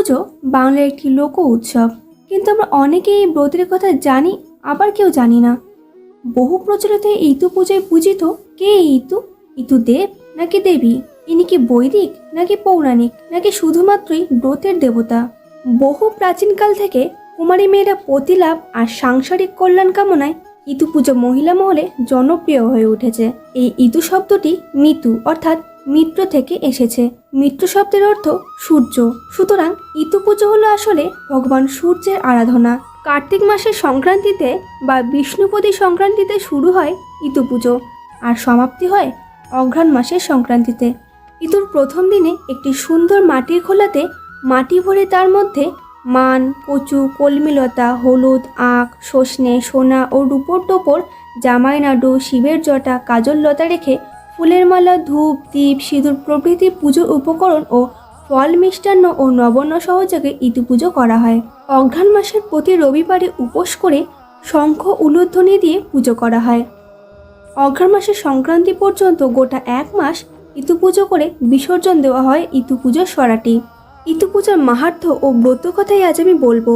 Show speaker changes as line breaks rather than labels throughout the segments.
পুজো বাংলার একটি লোক উৎসব। কিন্তু আমরা অনেকেই এই ব্রতের কথা জানি, আবার কেউ জানি না। বহু প্রচলিত ইতু পূজায় পূজিত কে ইতু? ইতু দেব নাকি দেবী? ইনি কি বৈদিক নাকি পৌরাণিক নাকি শুধুমাত্রই ব্রতের দেবতা? বহু প্রাচীনকাল থেকে কুমারী মেয়েরা প্রতিলাভ আর সাংসারিক কল্যাণ কামনায় ইতু পুজো মহিলা মহলে জনপ্রিয় হয়ে উঠেছে। এই ইতু শব্দটি মিতু অর্থাৎ মিত্র থেকে এসেছে। মিত্র শব্দের অর্থ সূর্য। সুতরাং ইতু পুজো হলো আসলে ভগবান সূর্যের আরাধনা। কার্তিক মাসের সংক্রান্তিতে বা বিষ্ণুপদী সংক্রান্তিতে শুরু হয় ইতু পুজো আর সমাপ্তি হয় অঘ্রাণ মাসের সংক্রান্তিতে। ইতুর প্রথম দিনে একটি সুন্দর মাটির খোলাতে মাটি ভরে তার মধ্যে মান, কচু, কলমিলতা, হলুদ, আখ সজনে সোনা ও রূপোর টোপর জামাই নাড়ু শিবের জটা, কাজল লতা রেখে ফুলের মালা, ধূপ, দীপ, সিঁদুর প্রভৃতি পুজোর উপকরণ ও ফল মিষ্টান্ন ও নবন্ন সহযোগে ইতু পুজো করা হয়। অঘ্রাণ মাসের প্রতি রবিবারে উপোস করে শঙ্খ উলুধ্বনি দিয়ে পুজো করা হয়। অঘ্রাণ মাসের সংক্রান্তি পর্যন্ত গোটা এক মাস ইতু পুজো করে বিসর্জন দেওয়া হয় ইতু পুজোর সরাটি। ইতু পূজার ও ব্রত কথাই আজ আমি বলব।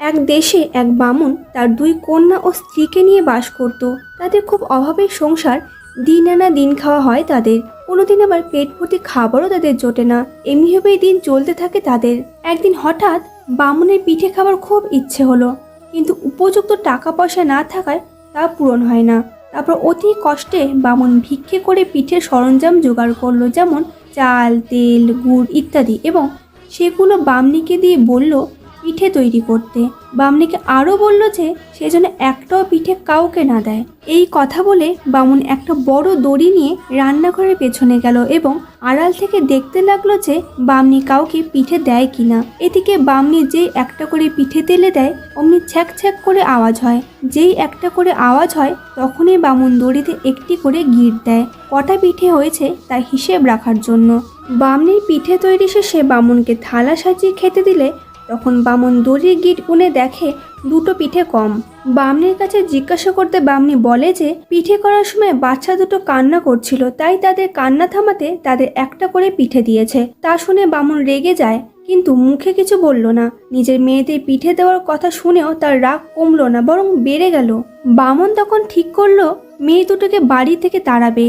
এক দেশে এক বামুন তার দুই কন্যা ও স্ত্রীকে নিয়ে বাস করত। তাদের খুব অভাবের সংসার দিন আনা দিন খাওয়া হয় তাদের। কোনোদিন আবার পেট ভর্তি খাবারও তাদের জোটে না। এমনিভাবেই দিন চলতে থাকে তাদের। একদিন হঠাৎ বামুনের পিঠে খাবার খুব ইচ্ছে হলো। কিন্তু উপযুক্ত টাকা পয়সা না থাকায় তা পূরণ হয় না। তারপর অতি কষ্টে বামুন ভিক্ষে করে পিঠের সরঞ্জাম জোগাড় করল, যেমন চাল, তেল, গুড় ইত্যাদি এবং সেগুলো বামনিকে দিয়ে বলল পিঠে তৈরি করতে। বামনিকে আরও বলল যে, সে যেন একটাও পিঠে কাউকে না দেয়। এই কথা বলে বামুন একটা বড় দড়ি নিয়ে রান্নাঘরের পেছনে গেল এবং আড়াল থেকে দেখতে লাগল যে, বামনি কাউকে পিঠে দেয় কিনা এদিকে বামনি যেই একটা করে পিঠে তেলে দেয়, অমনি ছ্যাক ছ্যাক করে আওয়াজ হয়। যেই একটা করে আওয়াজ হয়, তখনই বামুন দড়িতে একটি করে গিট দেয়। কটা পিঠে হয়েছে তার হিসেব রাখার জন্য। বামনির পিঠে তৈরি শেষে বামুনকে থালা সাজিয়ে খেতে দিলে তখন বামন দড়ির গিট গুনে দেখে দুটো পিঠে কম। বামনির কাছে জিজ্ঞাসা করতে বামনি বলে যে, পিঠে করার সময় বাচ্চা দুটো কান্না করছিল, তাই তাদের কান্না থামাতে তাদের একটা করে পিঠে দিয়েছে। তা শুনে বামন রেগে যায়, কিন্তু মুখে কিছু বলল না। নিজের মেয়েদের পিঠে দেওয়ার কথা শুনেও তার রাগ কমলো না, বরং বেড়ে গেল। বামন তখন ঠিক করল, মেয়ে দুটোকে বাড়ি থেকে তাড়াবে।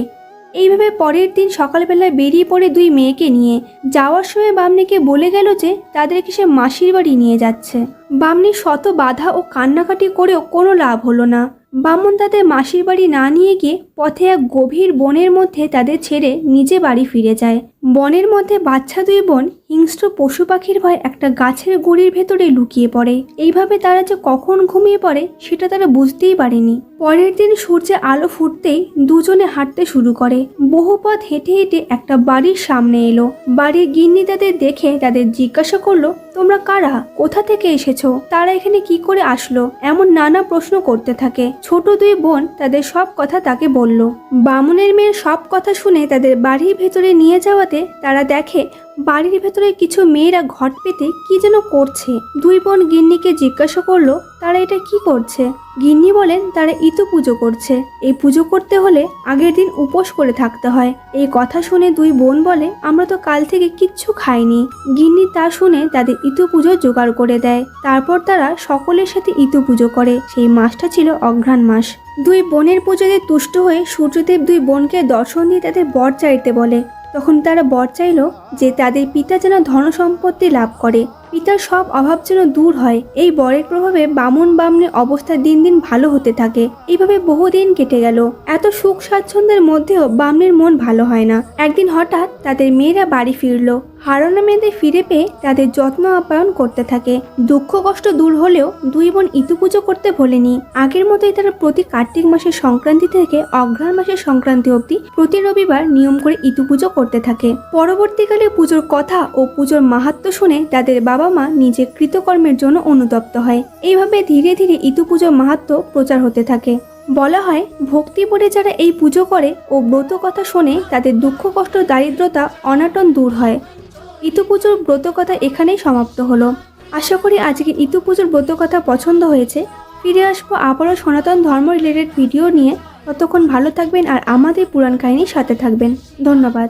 এইভাবে পরের দিন সকালবেলায় বেরিয়ে পড়ে দুই মেয়েকে নিয়ে, যাওয়ার সময় বামনিকে বলে গেল যে তাদেরকে সে মাসির বাড়ি নিয়ে যাচ্ছে। বামনি শত বাধা ও কান্নাকাটি করেও কোনো লাভ হলো না। বামন তাদের মাসির বাড়ি না নিয়ে গিয়ে পথে এক গভীর বনের মধ্যে তাদের ছেড়ে নিজে বাড়ি ফিরে যায়। বনের মধ্যে বাচ্চা দুই বোন হিংস্র পশু পাখির ভয় একটা গাছের গুড়ির ভেতরে লুকিয়ে পড়ে। এইভাবে তারা যে কখন ঘুমিয়ে পড়ে সেটা তারা বুঝতেই পারেনি। পরের দিন সূর্যে আলো ফুটতেই দুজনে হাঁটতে শুরু করে। বহু পথ হেঁটে হেঁটে একটা বাড়ির সামনে এলো। বাড়ির গিন্নি তাদের দেখে তাদের জিজ্ঞাসা করল, তোমরা কারা? কোথা থেকে এসেছ? তারা এখানে কি করে আসলো? এমন নানা প্রশ্ন করতে থাকে। ছোট দুই বোন তাদের সব কথা তাকে বলল। বামুনের মেয়ের সব কথা শুনে তাদের বাড়ির ভেতরে নিয়ে যাওয়াতে তারা দেখে বাড়ির ভেতরে কিছু মেয়েরা ঘট পেতে কি যেন করছে। দুই বোন গিন্নিকে জিজ্ঞাসা করল, তারা এটা কি করছে? গিন্নি বলেন, তারা ইতু পুজো করছে। এই পুজো করতে হলে আগের দিন উপোস করে থাকতে হয়। এই কথা শুনে দুই বোন বলে, আমরা তো কাল থেকে কিচ্ছু খাইনি। গিন্নি তা শুনে তাদের ইতু পুজো জোগাড় করে দেয়। তারপর তারা সকলের সাথে ইতু পুজো করে। সেই মাসটা ছিল অঘ্রাণ মাস। দুই বোনের পুজোতে তুষ্ট হয়ে সূর্যদেব দুই বোনকে দর্শন দিয়ে তাদের বর চাইতে বলে তখন তারা বর চাইল যে তাদের পিতা যেন ধন সম্পত্তি লাভ করে। পিতার সব অভাব যেন দূর হয়। এই বরের প্রভাবে বামন বামনের অবস্থা দিন দিন ভালো হতে থাকে। এইভাবে বহুদিন কেটে গেল। এত সুখ স্বাচ্ছন্দ্যের মধ্যেও বামনের মন ভালো হয় না। একদিন হঠাৎ তাদের মেয়েরা বাড়ি ফিরলো। হারানো মেয়েদের ফিরে পেয়ে তাদের যত্ন আপ্যায়ন করতে থাকে। দুঃখ কষ্ট দূর হলেও দুই বোন ইতু পুজো করতে ভোলেনি। আগের মতোই তারা প্রতি কার্তিক মাসের সংক্রান্তি থেকে অঘ্রাণ মাসের সংক্রান্তি অবধি প্রতি রবিবার নিয়ম করে ইতু পুজো করতে থাকে। পরবর্তীকালে পুজোর কথা ও পুজোর মাহাত্ম শুনে তাদের বাবা মা নিজের কৃতকর্মের জন্য অনুতপ্ত হয়। এইভাবে ধীরে ধীরে ইতু পুজোর মাহাত্ম প্রচার হতে থাকে। বলা হয়, ভক্তি যারা এই পুজো করে ও ব্রত কথা শোনে, তাদের দুঃখ, কষ্ট, দারিদ্রতা অনাটন দূর হয়। ইতু পুজোর ব্রত কথা এখানেই সমাপ্ত হলো। আশা করি আজকে ইতু পুজোর ব্রত কথা পছন্দ হয়েছে। ফিরে আসব আবারও সনাতন ধর্ম রিলেটেড ভিডিও নিয়ে। ততক্ষণ ভালো থাকবেন আর আমাদের পুরাণ কাহিনীর সাথে থাকবেন। ধন্যবাদ।